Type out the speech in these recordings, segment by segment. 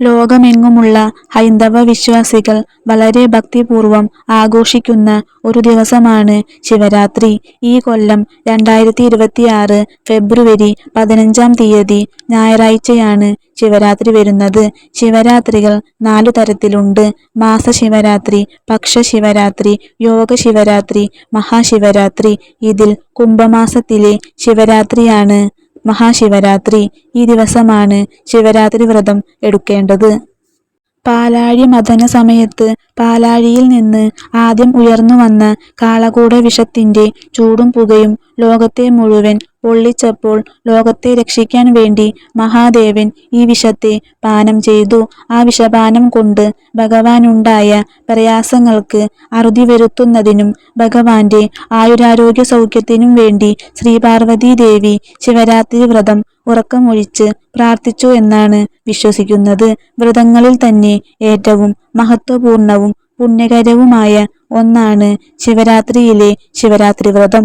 ലോകമെങ്ങുമുള്ള ഹൈന്ദവ വിശ്വാസികൾ വളരെ ഭക്തിപൂർവം ആഘോഷിക്കുന്ന ഒരു ദിവസമാണ് ശിവരാത്രി. ഈ കൊല്ലം രണ്ടായിരത്തി ഇരുപത്തിയാറ് ഫെബ്രുവരി പതിനഞ്ചാം തീയതി ഞായറാഴ്ചയാണ് ശിവരാത്രി വരുന്നത്. ശിവരാത്രികൾ നാലു തരത്തിലുണ്ട്. മാസ ശിവരാത്രി പക്ഷ ശിവരാത്രി യോഗ ശിവരാത്രി മഹാശിവരാത്രി. ഇതിൽ കുംഭമാസത്തിലെ ശിവരാത്രിയാണ് മഹാശിവരാത്രി. ഈ ദിവസമാണ് ശിവരാത്രി വ്രതം എടുക്കേണ്ടത്. പാലാഴി മഥന സമയത്ത് പാലാഴിയിൽ നിന്ന് ആദ്യം ഉയർന്നു വന്ന കാളകൂട വിഷത്തിന്റെ ചൂടും പുകയും ലോകത്തെ മുഴുവൻ പൊള്ളിച്ചപ്പോൾ ലോകത്തെ രക്ഷിക്കാൻ വേണ്ടി മഹാദേവൻ ഈ വിഷത്തെ പാനം ചെയ്തു. ആ വിഷപാനം കൊണ്ട് ഭഗവാനുണ്ടായ പ്രയാസങ്ങൾക്ക് അറുതി വരുത്തുന്നതിനും ഭഗവാന്റെ ആയുരാരോഗ്യ സൗഖ്യത്തിനും വേണ്ടി ശ്രീപാർവതീദേവി ശിവരാത്രി വ്രതം ഉറക്കമൊഴിച്ച് പ്രാർത്ഥിച്ചു എന്നാണ് വിശ്വസിക്കുന്നത്. വ്രതങ്ങളിൽ തന്നെ ഏറ്റവും മഹത്വപൂർണവും പുണ്യകരവുമായ ഒന്നാണ് ശിവരാത്രിയിലെ ശിവരാത്രി വ്രതം.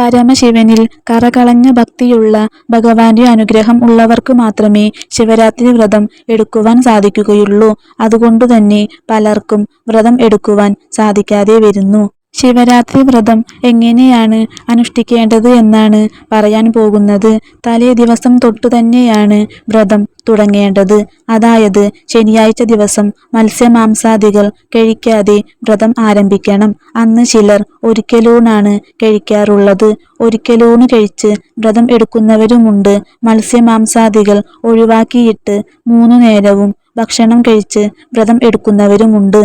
പരമശിവനിൽ കറകളഞ്ഞ ഭക്തിയുള്ള ഭഗവാന്റെ അനുഗ്രഹം ഉള്ളവർക്ക് മാത്രമേ ശിവരാത്രി വ്രതം എടുക്കുവാൻ സാധിക്കുകയുള്ളൂ. അതുകൊണ്ടുതന്നെ പലർക്കും വ്രതം എടുക്കുവാൻ സാധിക്കാതെ വരുന്നു. ശിവരാത്രി വ്രതം എങ്ങനെയാണ് അനുഷ്ഠിക്കേണ്ടത് എന്നാണ് പറയാൻ പോകുന്നത്. തലേ ദിവസം തൊട്ടു തന്നെയാണ് വ്രതം തുടങ്ങേണ്ടത്. അതായത് ശനിയാഴ്ച ദിവസം മത്സ്യമാംസാദികൾ കഴിക്കാതെ വ്രതം ആരംഭിക്കണം. അന്ന് ചിലർ ഒരിക്കലൂണാണ് കഴിക്കാറുള്ളത്. ഒരിക്കലൂണ് കഴിച്ച് വ്രതം എടുക്കുന്നവരുമുണ്ട്. മത്സ്യമാംസാദികൾ ഒഴിവാക്കിയിട്ട് മൂന്നു നേരവും ഭക്ഷണം കഴിച്ച് വ്രതം എടുക്കുന്നവരുമുണ്ട്.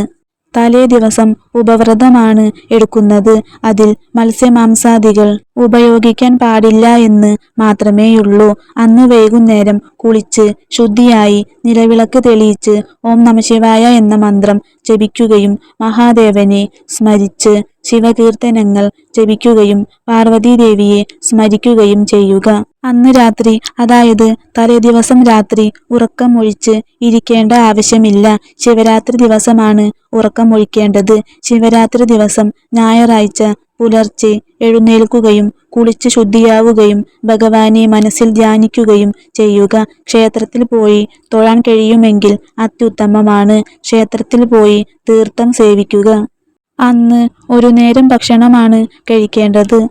തലേദിവസം ഉപവ്രതമാണ് എടുക്കുന്നത്. അതിൽ മത്സ്യമാംസാദികൾ ഉപയോഗിക്കാൻ പാടില്ല എന്ന് മാത്രമേയുള്ളൂ. അന്ന് വൈകുന്നേരം കുളിച്ച് ശുദ്ധിയായി നിലവിളക്ക് തെളിയിച്ച് ഓം നമശിവായ എന്ന മന്ത്രം ജപിക്കുകയും മഹാദേവനെ സ്മരിച്ച് ശിവകീർത്തനങ്ങൾ ജപിക്കുകയും പാർവതീദേവിയെ സ്മരിക്കുകയും ചെയ്യുക. അന്ന് രാത്രി അതായത് തലേ ദിവസം രാത്രി ഉറക്കമൊഴിച്ച് ഇരിക്കേണ്ട ആവശ്യമില്ല. ശിവരാത്രി ദിവസമാണ് ഉറക്കമൊഴിക്കേണ്ടത്. ശിവരാത്രി ദിവസം ഞായറാഴ്ച പുലർച്ചെ എഴുന്നേൽക്കുകയും കുളിച്ച് ശുദ്ധിയാവുകയും ഭഗവാനെ മനസ്സിൽ ധ്യാനിക്കുകയും ചെയ്യുക. ക്ഷേത്രത്തിൽ പോയി തൊഴാൻ കഴിയുമെങ്കിൽ അത്യുത്തമമാണ്. ക്ഷേത്രത്തിൽ പോയി തീർത്ഥം സേവിക്കുക. അന്ന് ഒരു നേരം ഭക്ഷണമാണ് കഴിക്കേണ്ടത്.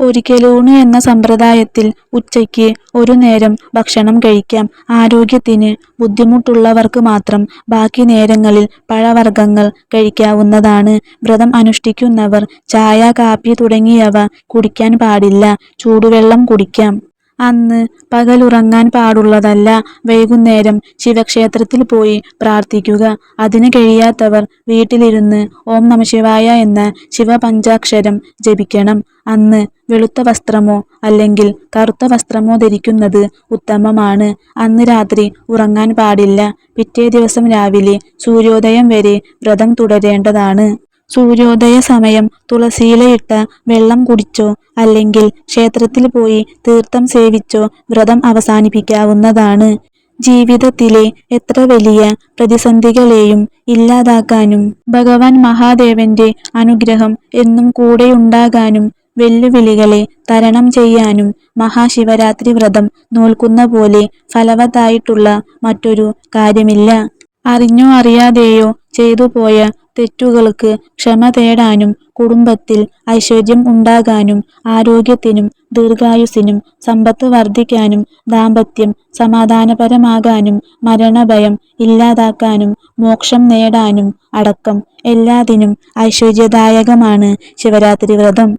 ഒരിക്കലൂണ് എന്ന സമ്പ്രദായത്തിൽ ഉച്ചയ്ക്ക് ഒരു നേരം ഭക്ഷണം കഴിക്കാം. ആരോഗ്യത്തിന് ബുദ്ധിമുട്ടുള്ളവർക്ക് മാത്രം ബാക്കി നേരങ്ങളിൽ പഴവർഗങ്ങൾ കഴിക്കാവുന്നതാണ്. വ്രതം അനുഷ്ഠിക്കുന്നവർ ചായ, കാപ്പി തുടങ്ങിയവ കുടിക്കാൻ പാടില്ല. ചൂടുവെള്ളം കുടിക്കാം. അന്ന് പകലുറങ്ങാൻ പാടുള്ളതല്ല. വൈകുന്നേരം ശിവക്ഷേത്രത്തിൽ പോയി പ്രാർത്ഥിക്കുക. അതിന് കഴിയാത്തവർ വീട്ടിലിരുന്ന് ഓം നമഃശിവായ എന്ന ശിവപഞ്ചാക്ഷരം ജപിക്കണം. അന്ന് വെളുത്ത വസ്ത്രമോ അല്ലെങ്കിൽ കറുത്ത വസ്ത്രമോ ധരിക്കുന്നത് ഉത്തമമാണ്. അന്ന് രാത്രി ഉറങ്ങാൻ പാടില്ല. പിറ്റേ ദിവസം രാവിലെ സൂര്യോദയം വരെ വ്രതം തുടരേണ്ടതാണ്. സൂര്യോദയ സമയം തുളസിയിലയിട്ട് വെള്ളം കുടിച്ചോ അല്ലെങ്കിൽ ക്ഷേത്രത്തിൽ പോയി തീർത്ഥം സേവിച്ചോ വ്രതം അവസാനിപ്പിക്കാവുന്നതാണ്. ജീവിതത്തിലെ എത്ര വലിയ പ്രതിസന്ധികളെയും ഇല്ലാതാക്കാനും ഭഗവാൻ മഹാദേവന്റെ അനുഗ്രഹം എന്നും കൂടെയുണ്ടാകാനും വെല്ലുവിളികളെ തരണം ചെയ്യാനും മഹാശിവരാത്രി വ്രതം നോൽക്കുന്ന പോലെ ഫലവത്തായിട്ടുള്ള മറ്റൊരു കാര്യമില്ല. അറിഞ്ഞോ അറിയാതെയോ ചെയ്തുപോയ തെറ്റുകൾക്ക് ക്ഷമ തേടാനും കുടുംബത്തിൽ ഐശ്വര്യം ഉണ്ടാകാനും ആരോഗ്യത്തിനും ദീർഘായുസിനും സമ്പത്ത് വർദ്ധിക്കാനും ദാമ്പത്യം സമാധാനപരമാകാനും മരണഭയം ഇല്ലാതാക്കാനും മോക്ഷം നേടാനും അടക്കം എല്ലാത്തിനും ഐശ്വര്യദായകമാണ് ശിവരാത്രി വ്രതം.